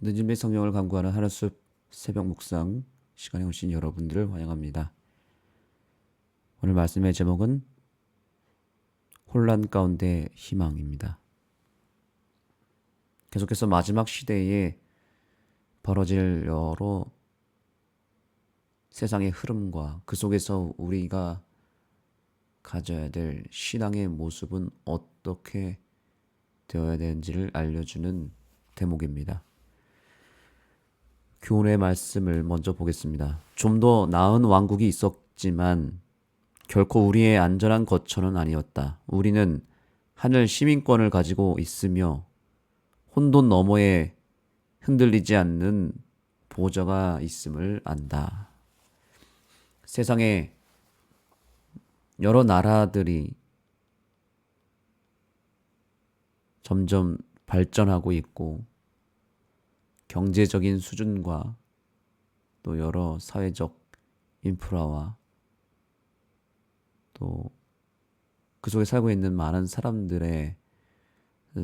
늦은 배 성경을 강구하는 하루숲 새벽 묵상 시간에 오신 여러분들을 환영합니다. 오늘 말씀의 제목은 혼란 가운데 희망입니다. 계속해서 마지막 시대에 벌어질 여러 세상의 흐름과 그 속에서 우리가 가져야 될 신앙의 모습은 어떻게 되어야 되는지를 알려주는 대목입니다. 교훈의 말씀을 먼저 보겠습니다. 좀 더 나은 왕국이 있었지만 결코 우리의 안전한 거처는 아니었다. 우리는 하늘 시민권을 가지고 있으며 혼돈 너머에 흔들리지 않는 보좌가 있음을 안다. 세상에 여러 나라들이 점점 발전하고 있고 경제적인 수준과 또 여러 사회적 인프라와 또 그 속에 살고 있는 많은 사람들의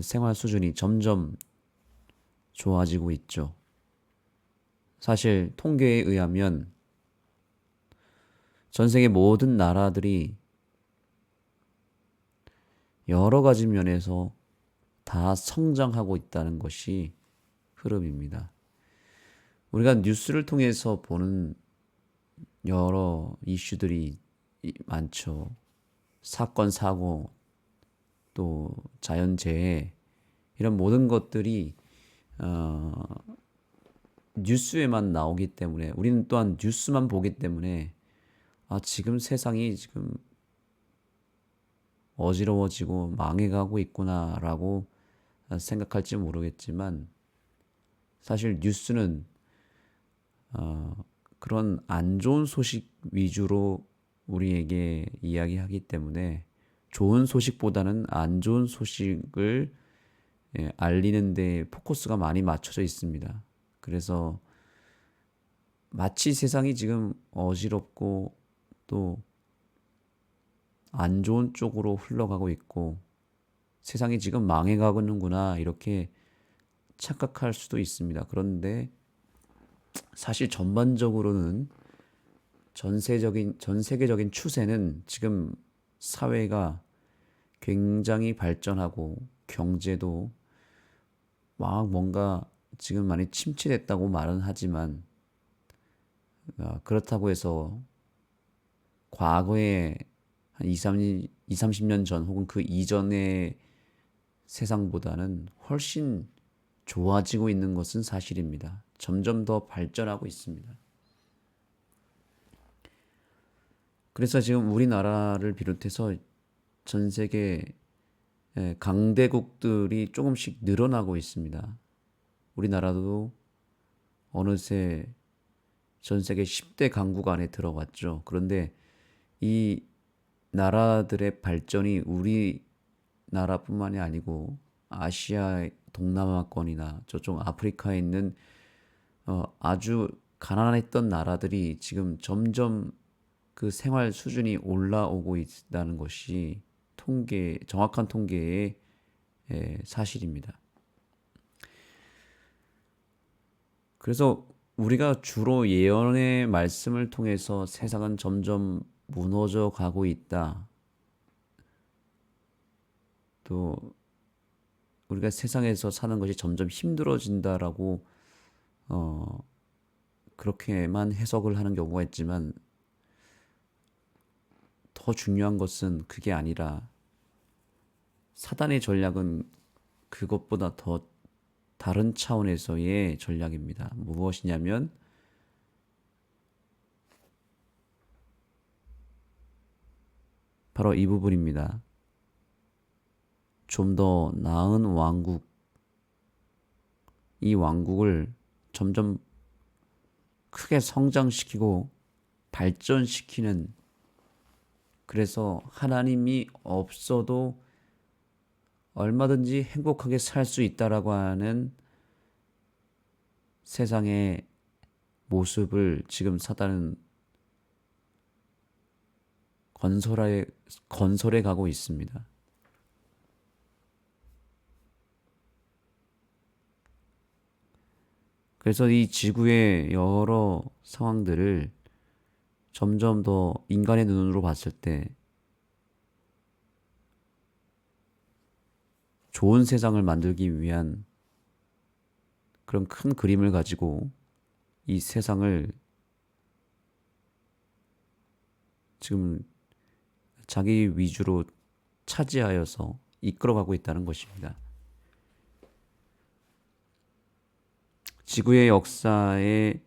생활 수준이 점점 좋아지고 있죠. 사실 통계에 의하면 전 세계 모든 나라들이 여러 가지 면에서 다 성장하고 있다는 것이 흐름입니다. 우리가 뉴스를 통해서 보는 여러 이슈들이 많죠. 사건, 사고, 또 자연재해, 이런 모든 것들이, 어, 뉴스에만 나오기 때문에, 우리는 또한 뉴스만 보기 때문에, 아, 지금 세상이 지금 어지러워지고 망해가고 있구나라고 생각할지 모르겠지만, 사실 뉴스는 어, 그런 안 좋은 소식 위주로 우리에게 이야기하기 때문에 좋은 소식보다는 안 좋은 소식을 예, 알리는 데 포커스가 많이 맞춰져 있습니다. 그래서 마치 세상이 지금 어지럽고 또 안 좋은 쪽으로 흘러가고 있고 세상이 지금 망해가는구나 이렇게 착각할 수도 있습니다. 그런데 사실 전반적으로는 전세적인 전 세계적인 추세는 지금 사회가 굉장히 발전하고 경제도 막 뭔가 지금 많이 침체됐다고 말은 하지만 아, 그렇다고 해서 과거에 한 2, 30, 2, 30년 전 혹은 그 이전의 세상보다는 훨씬 좋아지고 있는 것은 사실입니다. 점점 더 발전하고 있습니다. 그래서 지금 우리나라를 비롯해서 전 세계 강대국들이 조금씩 늘어나고 있습니다. 우리나라도 어느새 전 세계 10대 강국 안에 들어갔죠. 그런데 이 나라들의 발전이 우리나라뿐만이 아니고 아시아 동남아권이나 저쪽 아프리카에 있는 어, 아주 가난했던 나라들이 지금 점점 그 생활 수준이 올라오고 있다는 것이 통계 정확한 통계의 에, 사실입니다. 그래서 우리가 주로 예언의 말씀을 통해서 세상은 점점 무너져 가고 있다. 또 우리가 세상에서 사는 것이 점점 힘들어진다라고 어 그렇게만 해석을 하는 경우가 있지만 더 중요한 것은 그게 아니라 사단의 전략은 그것보다 더 다른 차원에서의 전략입니다. 무엇이냐면 바로 이 부분입니다. 좀 더 나은 왕국, 이 왕국을 점점 크게 성장시키고 발전시키는 그래서 하나님이 없어도 얼마든지 행복하게 살 수 있다라고 하는 세상의 모습을 지금 사단은 건설해 건설해 가고 있습니다. 그래서 이 지구의 여러 상황들을 점점 더 인간의 눈으로 봤을 때 좋은 세상을 만들기 위한 그런 큰 그림을 가지고 이 세상을 지금 자기 위주로 차지하여서 이끌어가고 있다는 것입니다. 지구의 역사의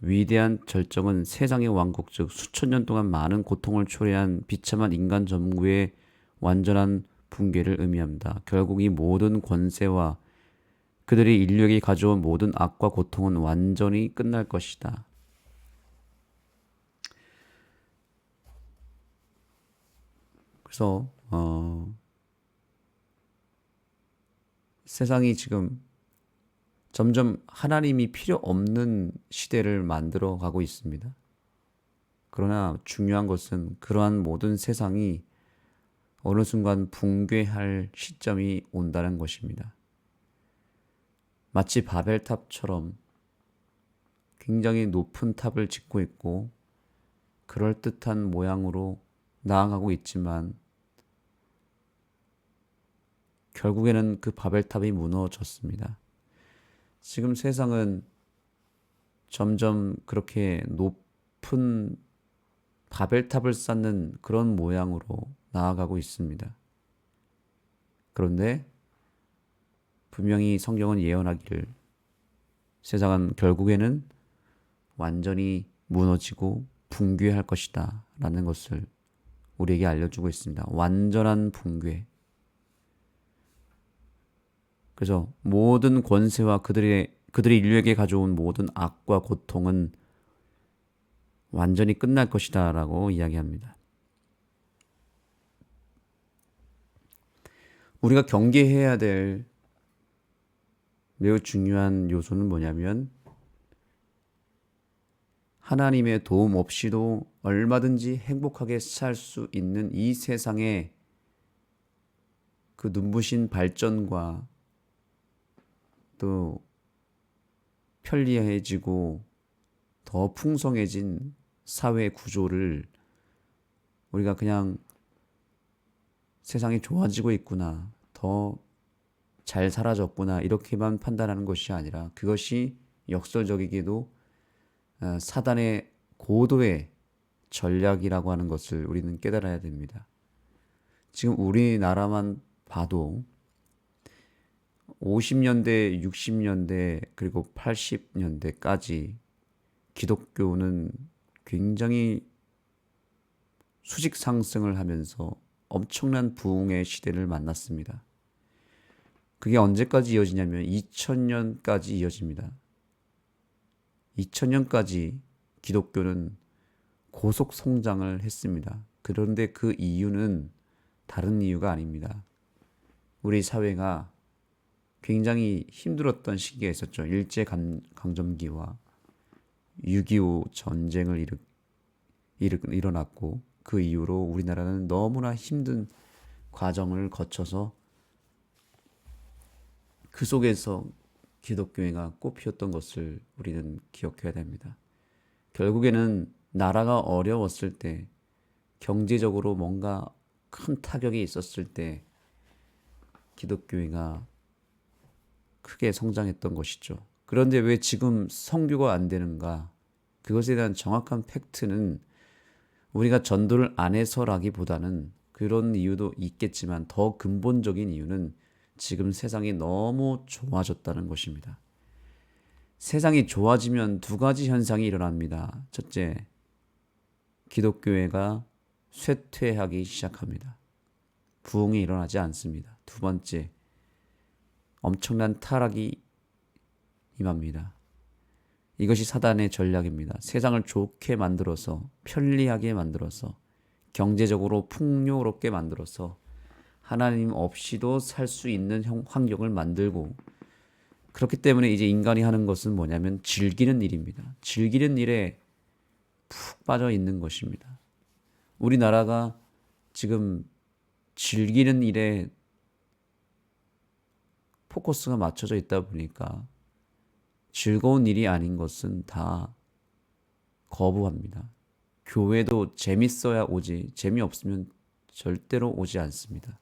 위대한 절정은 세상의 왕국 즉 수천 년 동안 많은 고통을 초래한 비참한 인간 전구의 완전한 붕괴를 의미합니다. 결국 이 모든 권세와 그들이 인류에게 가져온 모든 악과 고통은 완전히 끝날 것이다. 그래서 어, 세상이 지금 점점 하나님이 필요 없는 시대를 만들어 가고 있습니다. 그러나 중요한 것은 그러한 모든 세상이 어느 순간 붕괴할 시점이 온다는 것입니다. 마치 바벨탑처럼 굉장히 높은 탑을 짓고 있고 그럴듯한 모양으로 나아가고 있지만 결국에는 그 바벨탑이 무너졌습니다. 지금 세상은 점점 그렇게 높은 바벨탑을 쌓는 그런 모양으로 나아가고 있습니다. 그런데 분명히 성경은 예언하기를 세상은 결국에는 완전히 무너지고 붕괴할 것이다 라는 것을 우리에게 알려주고 있습니다. 완전한 붕괴. 그래서 모든 권세와 그들의 그들이 인류에게 가져온 모든 악과 고통은 완전히 끝날 것이다라고 이야기합니다. 우리가 경계해야 될 매우 중요한 요소는 뭐냐면 하나님의 도움 없이도 얼마든지 행복하게 살 수 있는 이 세상에 그 눈부신 발전과 또 편리해지고 더 풍성해진 사회 구조를 우리가 그냥 세상이 좋아지고 있구나, 더 잘 사라졌구나, 이렇게만 판단하는 것이 아니라 그것이 역설적이게도 어, 사단의 고도의 전략이라고 하는 것을 우리는 깨달아야 됩니다. 지금 우리나라만 봐도 50년대, 60년대, 그리고 80년대까지 기독교는 굉장히 수직 상승을 하면서 엄청난 부흥의 시대를 만났습니다. 그게 언제까지 이어지냐면 2000년까지 이어집니다. 2000년까지 기독교는 고속 성장을 했습니다. 그런데 그 이유는 다른 이유가 아닙니다. 우리 사회가 굉장히 힘들었던 시기가 있었죠. 일제 강점기와 6.25 전쟁을 일으, 일으, 일어났고 그 이후로 우리나라는 너무나 힘든 과정을 거쳐서 그 속에서 기독교회가 꽃피웠던 것을 우리는 기억해야 됩니다. 결국에는 나라가 어려웠을 때 경제적으로 뭔가 큰 타격이 있었을 때 기독교회가 크게 성장했던 것이죠. 그런데 왜 지금 성교가 안 되는가? 그것에 대한 정확한 팩트는 우리가 전도를 안 해서라기보다는 그런 이유도 있겠지만 더 근본적인 이유는 지금 세상이 너무 좋아졌다는 것입니다. 세상이 좋아지면 두 가지 현상이 일어납니다. 첫째, 기독교회가 쇠퇴하기 시작합니다. 부흥이 일어나지 않습니다. 두 번째, 엄청난 타락이 임합니다. 이것이 사단의 전략입니다. 세상을 좋게 만들어서 편리하게 만들어서 경제적으로 풍요롭게 만들어서 하나님 없이도 살 수 있는 환경을 만들고 그렇기 때문에 이제 인간이 하는 것은 뭐냐면 즐기는 일입니다. 즐기는 일에 푹 빠져 있는 것입니다. 우리나라가 지금 즐기는 일에 포커스가 맞춰져 있다 보니까 즐거운 일이 아닌 것은 다 거부합니다. 교회도 재밌어야 오지 재미없으면 절대로 오지 않습니다.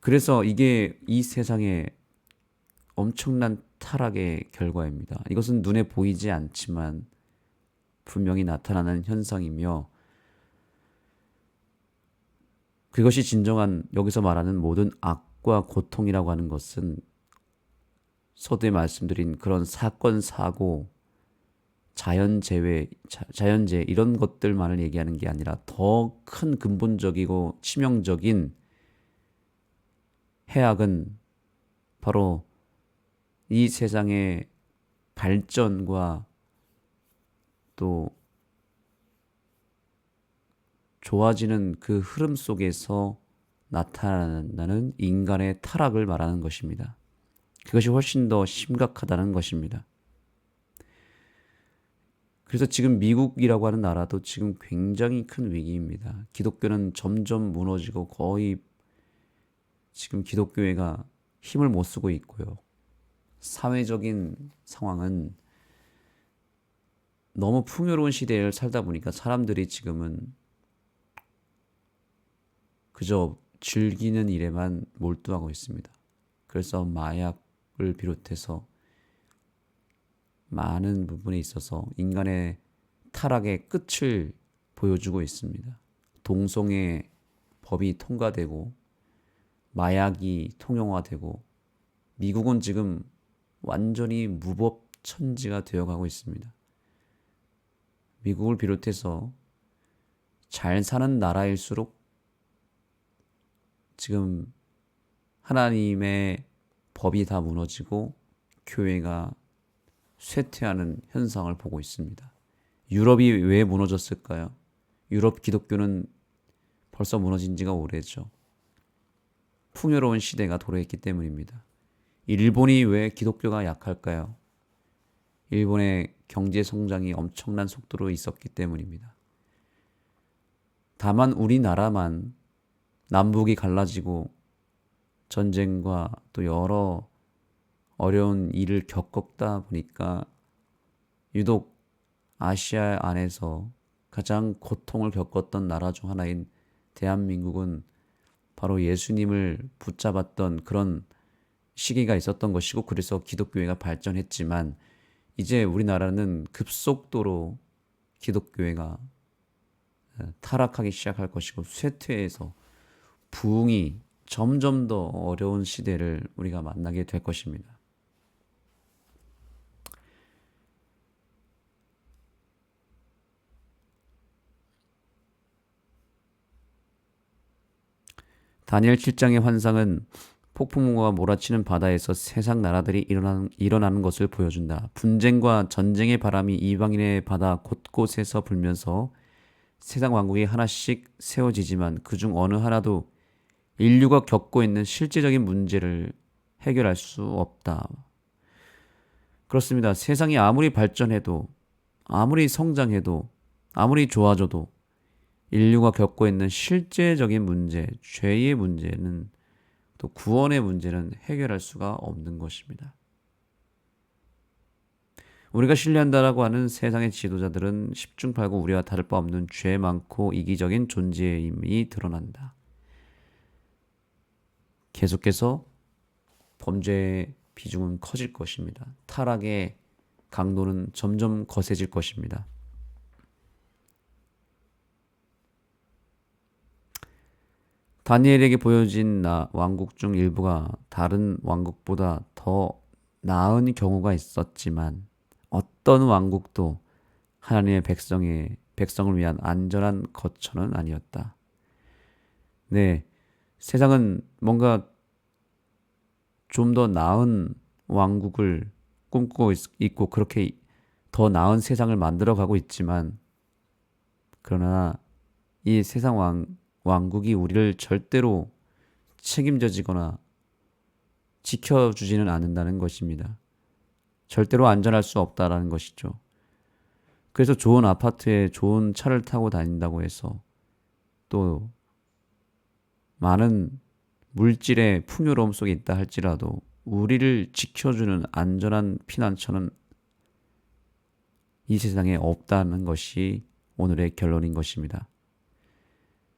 그래서 이게 이 세상의 엄청난 타락의 결과입니다. 이것은 눈에 보이지 않지만 분명히 나타나는 현상이며 그것이 진정한 여기서 말하는 모든 악과 고통이라고 하는 것은 서두에 말씀드린 그런 사건 사고 자연재해 자연재해 이런 것들만을 얘기하는 게 아니라 더 큰 근본적이고 치명적인 해악은 바로 이 세상의 발전과 또 좋아지는 그 흐름 속에서 나타나는 인간의 타락을 말하는 것입니다. 그것이 훨씬 더 심각하다는 것입니다. 그래서 지금 미국이라고 하는 나라도 지금 굉장히 큰 위기입니다. 기독교는 점점 무너지고 거의 지금 기독교회가 힘을 못 쓰고 있고요. 사회적인 상황은 너무 풍요로운 시대를 살다 보니까 사람들이 지금은 그저 즐기는 일에만 몰두하고 있습니다. 그래서 마약을 비롯해서 많은 부분에 있어서 인간의 타락의 끝을 보여주고 있습니다. 동성애 법이 통과되고 마약이 통용화되고 미국은 지금 완전히 무법 천지가 되어가고 있습니다. 미국을 비롯해서 잘 사는 나라일수록 지금 하나님의 법이 다 무너지고 교회가 쇠퇴하는 현상을 보고 있습니다. 유럽이 왜 무너졌을까요? 유럽 기독교는 벌써 무너진 지가 오래죠. 풍요로운 시대가 도래했기 때문입니다. 일본이 왜 기독교가 약할까요? 일본의 경제 성장이 엄청난 속도로 있었기 때문입니다. 다만 우리나라만 남북이 갈라지고 전쟁과 또 여러 어려운 일을 겪었다 보니까 유독 아시아 안에서 가장 고통을 겪었던 나라 중 하나인 대한민국은 바로 예수님을 붙잡았던 그런 시기가 있었던 것이고 그래서 기독교회가 발전했지만 이제 우리나라는 급속도로 기독교회가 타락하기 시작할 것이고 쇠퇴해서 부흥이 점점 더 어려운 시대를 우리가 만나게 될 것입니다. 다니엘 7장의 환상은 폭풍우가 몰아치는 바다에서 세상 나라들이 일어나는, 일어나는 것을 보여준다. 분쟁과 전쟁의 바람이 이방인의 바다 곳곳에서 불면서 세상 왕국이 하나씩 세워지지만 그중 어느 하나도 인류가 겪고 있는 실제적인 문제를 해결할 수 없다. 그렇습니다. 세상이 아무리 발전해도, 아무리 성장해도, 아무리 좋아져도 인류가 겪고 있는 실제적인 문제, 죄의 문제는 또 구원의 문제는 해결할 수가 없는 것입니다. 우리가 신뢰한다라고 하는 세상의 지도자들은 십중팔구 우리와 다를 바 없는 죄 많고 이기적인 존재임이 드러난다. 계속해서 범죄의 비중은 커질 것입니다. 타락의 강도는 점점 거세질 것입니다. 다니엘에게 보여진 나 왕국 중 일부가 다른 왕국보다 더 나은 경우가 있었지만 어떤 왕국도 하나님의 백성의 백성을 위한 안전한 거처는 아니었다. 네. 세상은 뭔가 좀 더 나은 왕국을 꿈꾸고 있고 그렇게 더 나은 세상을 만들어 가고 있지만 그러나 이 세상 왕 왕국이 우리를 절대로 책임져지거나 지켜주지는 않는다는 것입니다. 절대로 안전할 수 없다라는 것이죠. 그래서 좋은 아파트에 좋은 차를 타고 다닌다고 해서 또 많은 물질의 풍요로움 속에 있다 할지라도 우리를 지켜주는 안전한 피난처는 이 세상에 없다는 것이 오늘의 결론인 것입니다.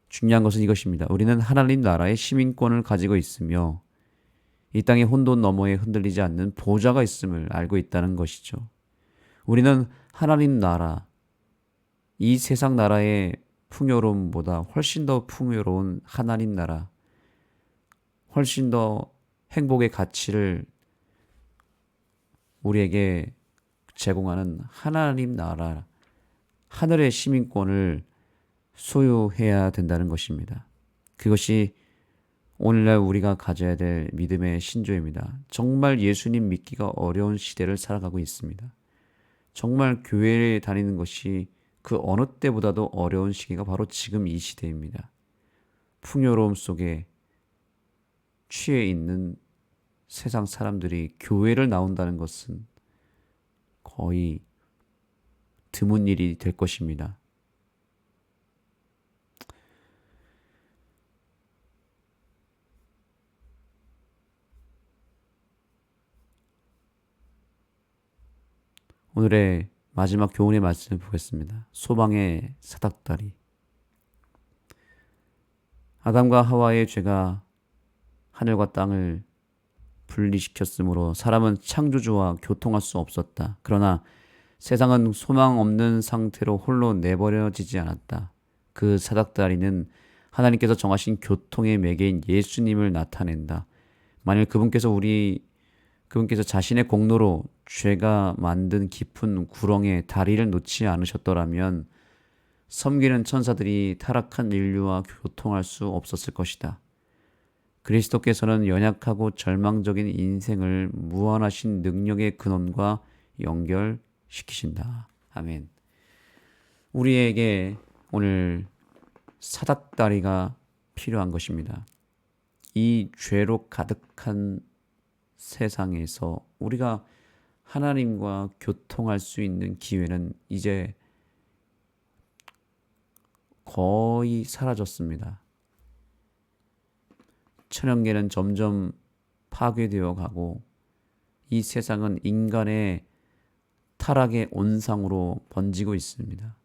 중요한 것은 이것입니다. 우리는 하나님 나라의 시민권을 가지고 있으며 이 땅의 혼돈 너머에 흔들리지 않는 보좌가 있음을 알고 있다는 것이죠. 우리는 하나님 나라, 이 세상 나라의 풍요로움보다 훨씬 더 풍요로운 하나님 나라, 훨씬 더 행복의 가치를 우리에게 제공하는 하나님 나라, 하늘의 시민권을 소유해야 된다는 것입니다. 그것이 오늘날 우리가 가져야 될 믿음의 신조입니다. 정말 예수님 믿기가 어려운 시대를 살아가고 있습니다. 정말 교회에 다니는 것이 그 어느 때보다도 어려운 시기가 바로 지금 이 시대입니다. 풍요로움 속에 취해 있는 세상 사람들이 교회를 나온다는 것은 거의 드문 일이 될 것입니다. 오늘의 마지막 교훈의 말씀을 보겠습니다. 소방의 사닥다리. 아담과 하와의 죄가 하늘과 땅을 분리시켰으므로 사람은 창조주와 교통할 수 없었다. 그러나 세상은 소망 없는 상태로 홀로 내버려지지 않았다. 그 사닥다리는 하나님께서 정하신 교통의 매개인 예수님을 나타낸다. 만일 그분께서 우리 그분께서 자신의 공로로 죄가 만든 깊은 구렁에 다리를 놓지 않으셨더라면 섬기는 천사들이 타락한 인류와 교통할 수 없었을 것이다. 그리스도께서는 연약하고 절망적인 인생을 무한하신 능력의 근원과 연결시키신다. 아멘. 우리에게 오늘 사닥다리가 필요한 것입니다. 이 죄로 가득한 세상에서 우리가 하나님과 교통할 수 있는 기회는 이제 거의 사라졌습니다. 천연계는 점점 파괴되어 가고 이 세상은 인간의 타락의 온상으로 번지고 있습니다.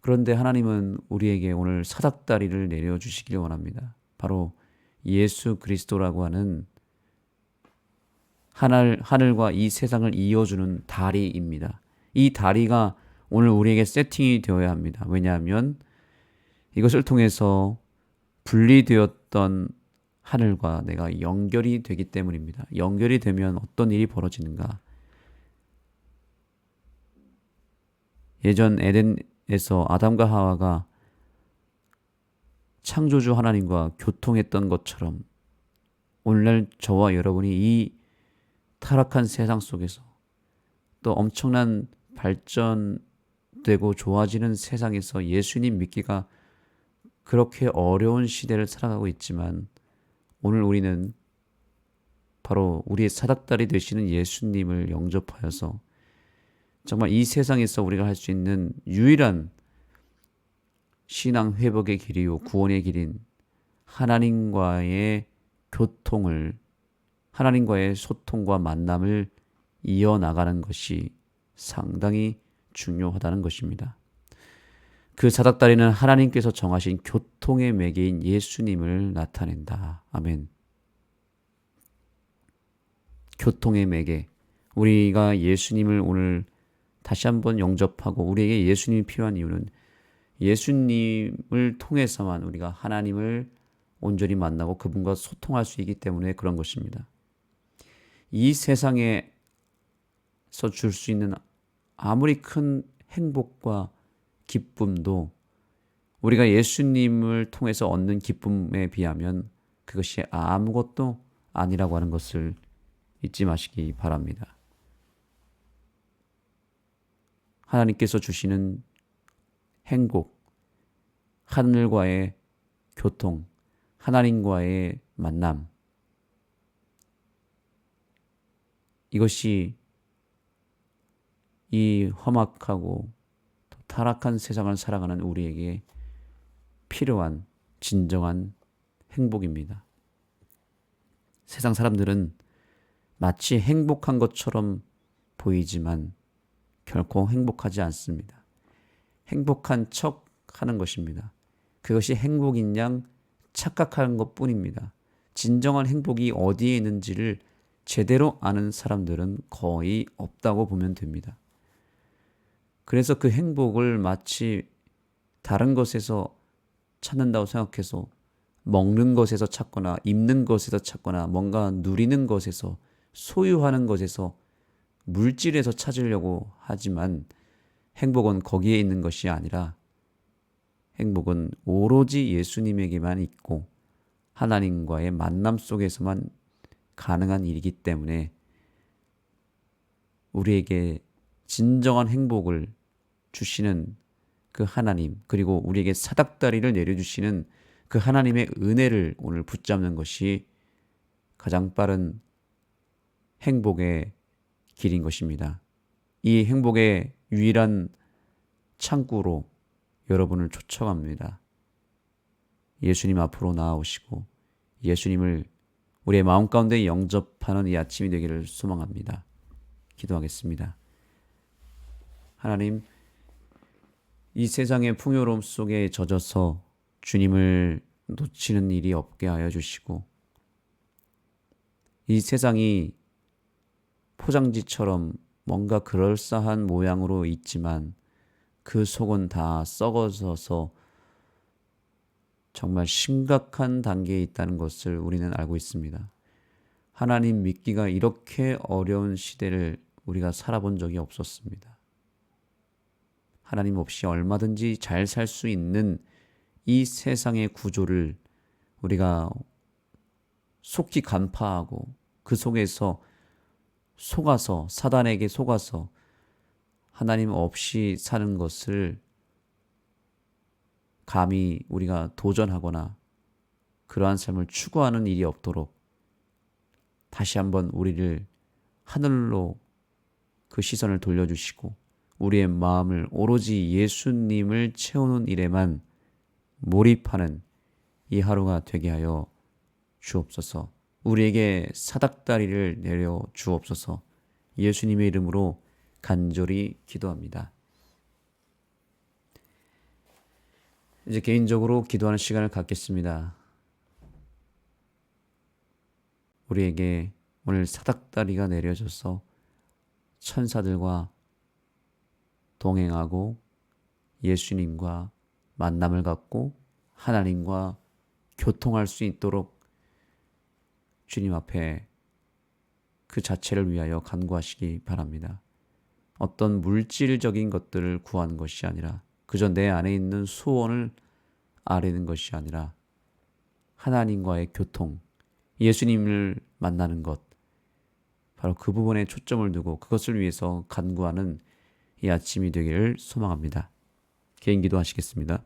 그런데 하나님은 우리에게 오늘 사닥다리를 내려주시길 원합니다. 바로 예수 그리스도라고 하는 하늘, 하늘과 이 세상을 이어주는 다리입니다. 이 다리가 오늘 우리에게 세팅이 되어야 합니다. 왜냐하면 이것을 통해서 분리되었던 하늘과 내가 연결이 되기 때문입니다. 연결이 되면 어떤 일이 벌어지는가? 예전 에덴에서 아담과 하와가 창조주 하나님과 교통했던 것처럼 오늘날 저와 여러분이 이 타락한 세상 속에서 또 엄청난 발전되고 좋아지는 세상에서 예수님 믿기가 그렇게 어려운 시대를 살아가고 있지만 오늘 우리는 바로 우리의 사닥다리 되시는 예수님을 영접하여서 정말 이 세상에서 우리가 할 수 있는 유일한 신앙 회복의 길이요 구원의 길인 하나님과의 교통을 하나님과의 소통과 만남을 이어나가는 것이 상당히 중요하다는 것입니다. 그 사닥다리는 하나님께서 정하신 교통의 매개인 예수님을 나타낸다. 아멘. 교통의 매개. 우리가 예수님을 오늘 다시 한번 영접하고 우리에게 예수님이 필요한 이유는 예수님을 통해서만 우리가 하나님을 온전히 만나고 그분과 소통할 수 있기 때문에 그런 것입니다. 이 세상에서 줄 수 있는 아무리 큰 행복과 기쁨도 우리가 예수님을 통해서 얻는 기쁨에 비하면 그것이 아무것도 아니라고 하는 것을 잊지 마시기 바랍니다. 하나님께서 주시는 행복, 하늘과의 교통, 하나님과의 만남. 이것이 이 험악하고 타락한 세상을 살아가는 우리에게 필요한 진정한 행복입니다. 세상 사람들은 마치 행복한 것처럼 보이지만 결코 행복하지 않습니다. 행복한 척 하는 것입니다. 그것이 행복인 양 착각하는 것 뿐입니다. 진정한 행복이 어디에 있는지를 제대로 아는 사람들은 거의 없다고 보면 됩니다. 그래서 그 행복을 마치 다른 것에서 찾는다고 생각해서 먹는 것에서 찾거나 입는 것에서 찾거나 뭔가 누리는 것에서 소유하는 것에서 물질에서 찾으려고 하지만 행복은 거기에 있는 것이 아니라 행복은 오로지 예수님에게만 있고 하나님과의 만남 속에서만 가능한 일이기 때문에 우리에게 진정한 행복을 주시는 그 하나님, 그리고 우리에게 사닥다리를 내려주시는 그 하나님의 은혜를 오늘 붙잡는 것이 가장 빠른 행복의 길인 것입니다. 이 행복의 유일한 창구로 여러분을 초청합니다. 예수님 앞으로 나아오시고 예수님을 우리의 마음 가운데 영접하는 이 아침이 되기를 소망합니다. 기도하겠습니다. 하나님, 이 세상의 풍요로움 속에 젖어서 주님을 놓치는 일이 없게 하여 주시고, 이 세상이 포장지처럼 뭔가 그럴싸한 모양으로 있지만 그 속은 다 썩어져서 정말 심각한 단계에 있다는 것을 우리는 알고 있습니다. 하나님 믿기가 이렇게 어려운 시대를 우리가 살아본 적이 없었습니다. 하나님 없이 얼마든지 잘 살 수 있는 이 세상의 구조를 우리가 속히 간파하고 그 속에서 속아서 사단에게 속아서 하나님 없이 사는 것을 감히 우리가 도전하거나 그러한 삶을 추구하는 일이 없도록 다시 한번 우리를 하늘로 그 시선을 돌려주시고 우리의 마음을 오로지 예수님을 채우는 일에만 몰입하는 이 하루가 되게 하여 주옵소서. 우리에게 사닥다리를 내려 주옵소서. 예수님의 이름으로 간절히 기도합니다. 이제 개인적으로 기도하는 시간을 갖겠습니다. 우리에게 오늘 사닥다리가 내려져서 천사들과 동행하고 예수님과 만남을 갖고 하나님과 교통할 수 있도록 주님 앞에 그 자체를 위하여 간구하시기 바랍니다. 어떤 물질적인 것들을 구하는 것이 아니라 그저 내 안에 있는 소원을 아뢰는 것이 아니라 하나님과의 교통, 예수님을 만나는 것, 바로 그 부분에 초점을 두고 그것을 위해서 간구하는 이 아침이 되기를 소망합니다. 개인 기도 하시겠습니다.